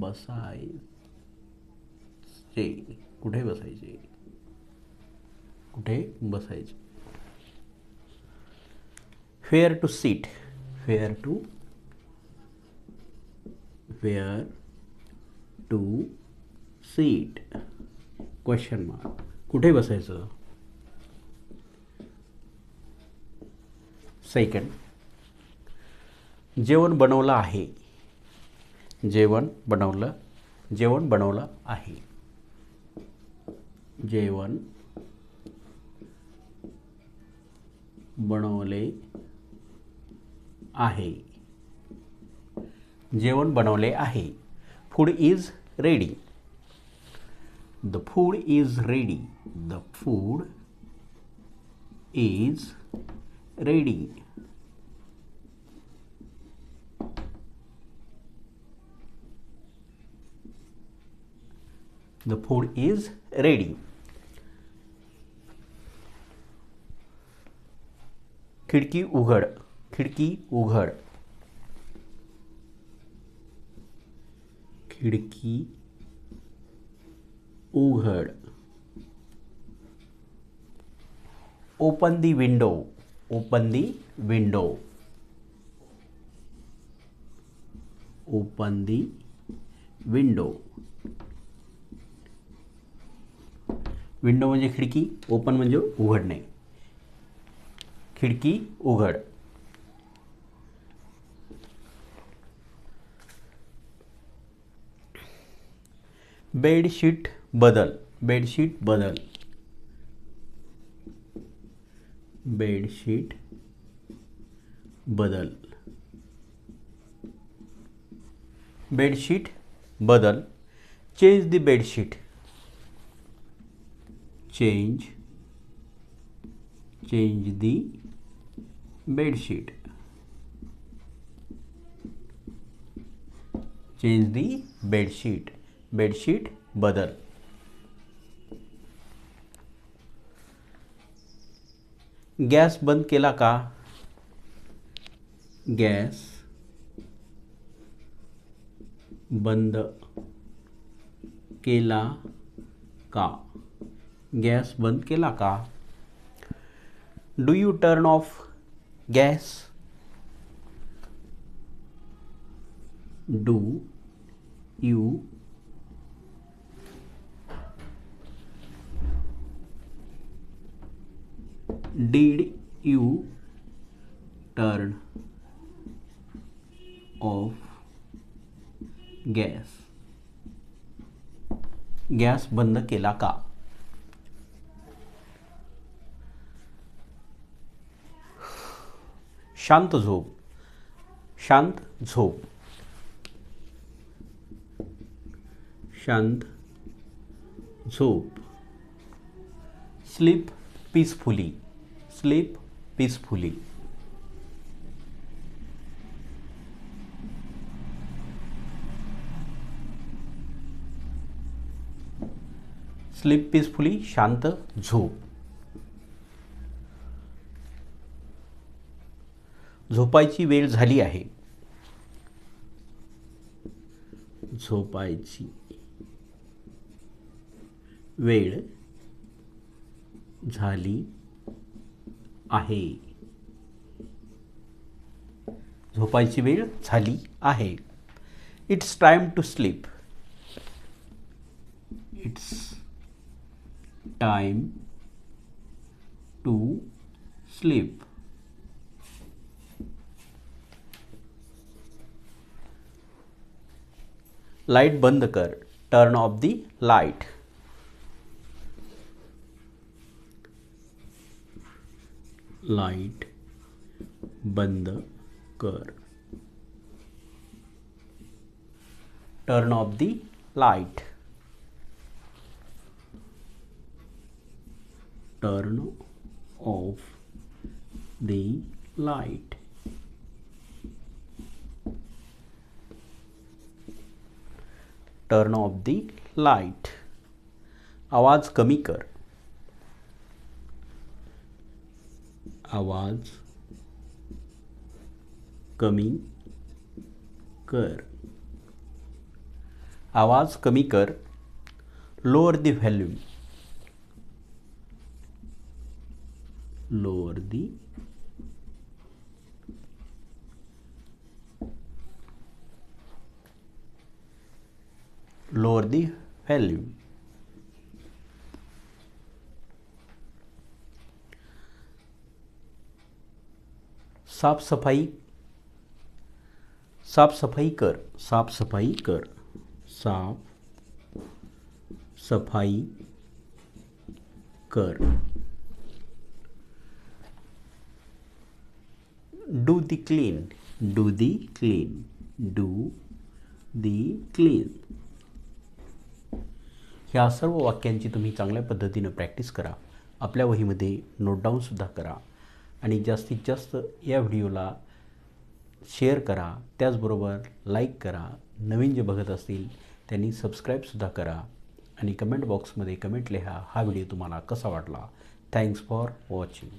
बसायचे कुठे बसायचे? कुठे बसायचे? Where to sit where to where to sit question mark कुठे बसायचं? सेकंड जेवण बनवलं आहे. जेवण बनवलं जेवण बनवलं आहे. जेवण बनवले आहे. जेवण बनवले आहे. Food is ready the food is ready the food is ready the food is ready खिडकी उघड खिडकी उघड. खिडकी उघड. Open the window open the window open the window window म्हणजे खिडकी, ओपन म्हणजे उघडणे. खिडकी, उघड. बेडशीट बदल. बेडशीट बदल. बेडशीट बदल. बेडशीट बदल. Change the bedsheet change change the bedsheet change the bedsheet bedsheet बदल गॅस बंद केला का गॅस बंद केला का गॅस बंद केला का? Do you turn off gas do you did you turn off gas gas बंद केला का? शांत झोप. शांत झोप. शांत झोप. Sleep peacefully. Sleep peacefully. Sleep peacefully शांत झोप. झोपायची वेळ झाली आहे. झोपायची वेळ झाली आहे. झोपायची वेळ झाली आहे. It's time to sleep it's time to sleep light बंद कर turn off the light light बंद कर। Turn off the light turn off the light turn off the light आवाज़ कमी कर. आवाज़ कमी कर. आवाज़ कमी कर. Lower the volume lower the lower the value साफ़ सफ़ाई साफ़ सफ़ाई कर, साफ़ सफ़ाई कर। साफ़ सफ़ाई कर। Do the clean do the clean do the clean ह्या सर्व वाक्यांची तुम्ही चांगल्या पद्धतीनं प्रॅक्टिस करा. आपल्या वहीमध्ये नोटडाऊनसुद्धा करा. आणि जास्तीत जास्त या व्हिडिओला शेअर करा. त्याचबरोबर लाईक करा. नवीन जे बघत असतील त्यांनी सबस्क्राईबसुद्धा करा. आणि कमेंट बॉक्समध्ये कमेंट लिहा. हा व्हिडिओ तुम्हाला कसा वाटला? Thanks for watching